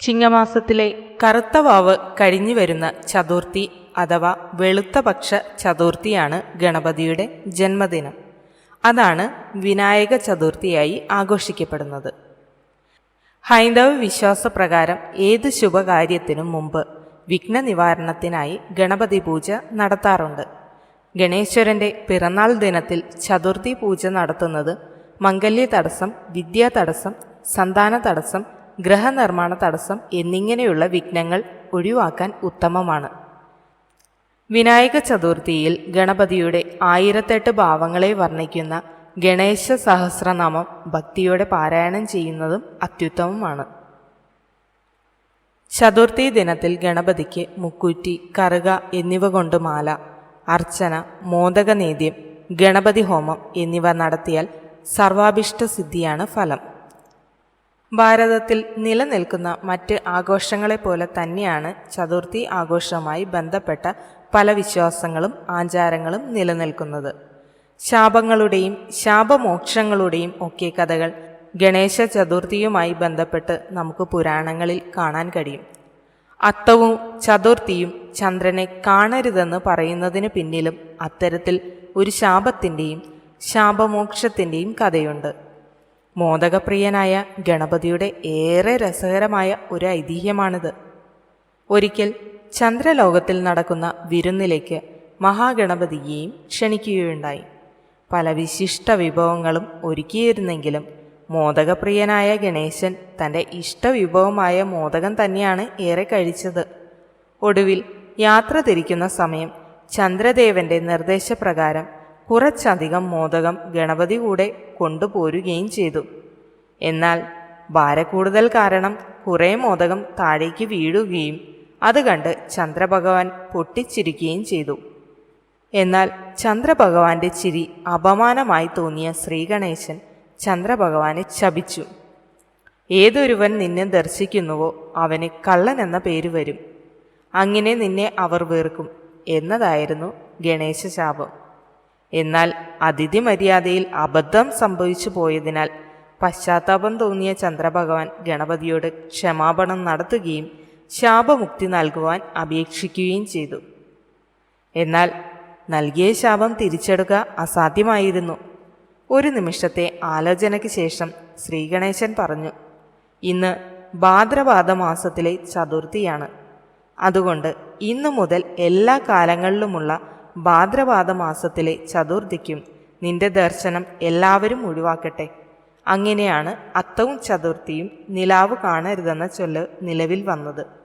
ചിങ്ങമാസത്തിലെ കറുത്ത വാവ് കഴിഞ്ഞു വരുന്ന ചതുർത്ഥി അഥവാ വെളുത്ത പക്ഷ ചതുർത്ഥിയാണ് ഗണപതിയുടെ ജന്മദിനം. അതാണ് വിനായക ചതുർത്ഥിയായി ആഘോഷിക്കപ്പെടുന്നത്. ഹൈന്ദവ വിശ്വാസപ്രകാരം ഏത് ശുഭകാര്യത്തിനും മുമ്പ് വിഘ്ന നിവാരണത്തിനായി ഗണപതി പൂജ നടത്താറുണ്ട്. ഗണേശ്വരന്റെ പിറന്നാൾ ദിനത്തിൽ ചതുർത്ഥി പൂജ നടത്തുന്നത് മംഗല്യ തടസ്സം വിദ്യാ തടസ്സം സന്താന തടസ്സം ഗൃഹനിർമ്മാണ തടസ്സം എന്നിങ്ങനെയുള്ള വിഘ്നങ്ങൾ ഒഴിവാക്കാൻ ഉത്തമമാണ്. വിനായക ചതുർത്ഥിയിൽ ഗണപതിയുടെ ആയിരത്തെട്ട് ഭാവങ്ങളെ വർണിക്കുന്ന ഗണേശ സഹസ്രനാമം ഭക്തിയോടെ പാരായണം ചെയ്യുന്നതും അത്യുത്തമമാണ്. ചതുർത്ഥി ദിനത്തിൽ ഗണപതിക്ക് മുക്കൂറ്റി കറുക എന്നിവ കൊണ്ട് മാല അർച്ചന മോദകനേദ്യം ഗണപതി ഹോമം എന്നിവ നടത്തിയാൽ സർവാഭിഷ്ട സിദ്ധിയാണ് ഫലം. ഭാരതത്തിൽ നിലനിൽക്കുന്ന മറ്റ് ആഘോഷങ്ങളെപ്പോലെ തന്നെയാണ് ചതുർത്ഥി ആഘോഷവുമായി ബന്ധപ്പെട്ട പല വിശ്വാസങ്ങളും ആചാരങ്ങളും നിലനിൽക്കുന്നത്. ശാപങ്ങളുടെയും ശാപമോക്ഷങ്ങളുടെയും ഒക്കെ കഥകൾ ഗണേശ ചതുർത്ഥിയുമായി ബന്ധപ്പെട്ട് നമുക്ക് പുരാണങ്ങളിൽ കാണാൻ കഴിയും. അത്തവും ചതുർത്ഥിയും ചന്ദ്രനെ കാണരുതെന്ന് പറയുന്നതിന് പിന്നിലും അത്തരത്തിൽ ഒരു ശാപത്തിന്റെയും ശാപമോക്ഷത്തിന്റെയും കഥയുണ്ട്. മോദകപ്രിയനായ ഗണപതിയുടെ ഏറെ രസകരമായ ഒരു ഐതിഹ്യമാണിത്. ഒരിക്കൽ ചന്ദ്രലോകത്തിൽ നടക്കുന്ന വിരുന്നിലേക്ക് മഹാഗണപതിയെയും ക്ഷണിക്കുകയുണ്ടായി. പല വിശിഷ്ട വിഭവങ്ങളും ഒരുക്കിയിരുന്നെങ്കിലും മോദകപ്രിയനായ ഗണേശൻ തന്റെ ഇഷ്ടവിഭവമായ മോദകം തന്നെയാണ് ഏറെ കഴിച്ചത്. ഒടുവിൽ യാത്ര തിരിക്കുന്ന സമയം ചന്ദ്രദേവന്റെ നിർദ്ദേശപ്രകാരം കുറച്ചധികം മോദകം ഗണപതി കൂടെ കൊണ്ടുപോരുകയും ചെയ്തു. എന്നാൽ ഭാരക്കൂടുതൽ കാരണം കുറേ മോദകം താഴേക്ക് വീഴുകയും അത് കണ്ട് ചന്ദ്രഭഗവാൻ പൊട്ടിച്ചിരിക്കുകയും ചെയ്തു. എന്നാൽ ചന്ദ്രഭഗവാന്റെ ചിരി അപമാനമായി തോന്നിയ ശ്രീഗണേശൻ ചന്ദ്രഭഗവാനെ ശപിച്ചു. ഏതൊരുവൻ നിന്നെ ദർശിക്കുന്നുവോ അവന് കള്ളൻ എന്ന പേര് വരും. അങ്ങനെ നിന്നെ അവർ വെറുക്കും എന്നതായിരുന്നു ഗണേശ ശാപം. എന്നാൽ അതിഥി മര്യാദയിൽ അബദ്ധം സംഭവിച്ചു പോയതിനാൽ പശ്ചാത്താപം തോന്നിയ ചന്ദ്രഭഗവാൻ ഗണപതിയോട് ക്ഷമാപണം നടത്തുകയും ശാപമുക്തി നൽകുവാൻ അപേക്ഷിക്കുകയും ചെയ്തു. എന്നാൽ നൽകിയ ശാപം തിരിച്ചെടുക്കുക അസാധ്യമായിരുന്നു. ഒരു നിമിഷത്തെ ആലോചനയ്ക്ക് ശേഷം ശ്രീഗണേശൻ പറഞ്ഞു ഇന്ന് ഭാദ്രപാദ മാസത്തിലെ ചതുർത്ഥിയാണ്. അതുകൊണ്ട് ഇന്നു മുതൽ എല്ലാ കാലങ്ങളിലുമുള്ള ഭാദ്രപാദ മാസത്തിലെ ചതുർത്ഥിക്കും നിന്റെ ദർശനം എല്ലാവരും ഒഴിവാക്കട്ടെ. അങ്ങനെയാണ് അത്തവും ചതുർത്ഥിയും നിലാവ് കാണരുതെന്ന ചൊല്ല് നിലവിൽ വന്നത്.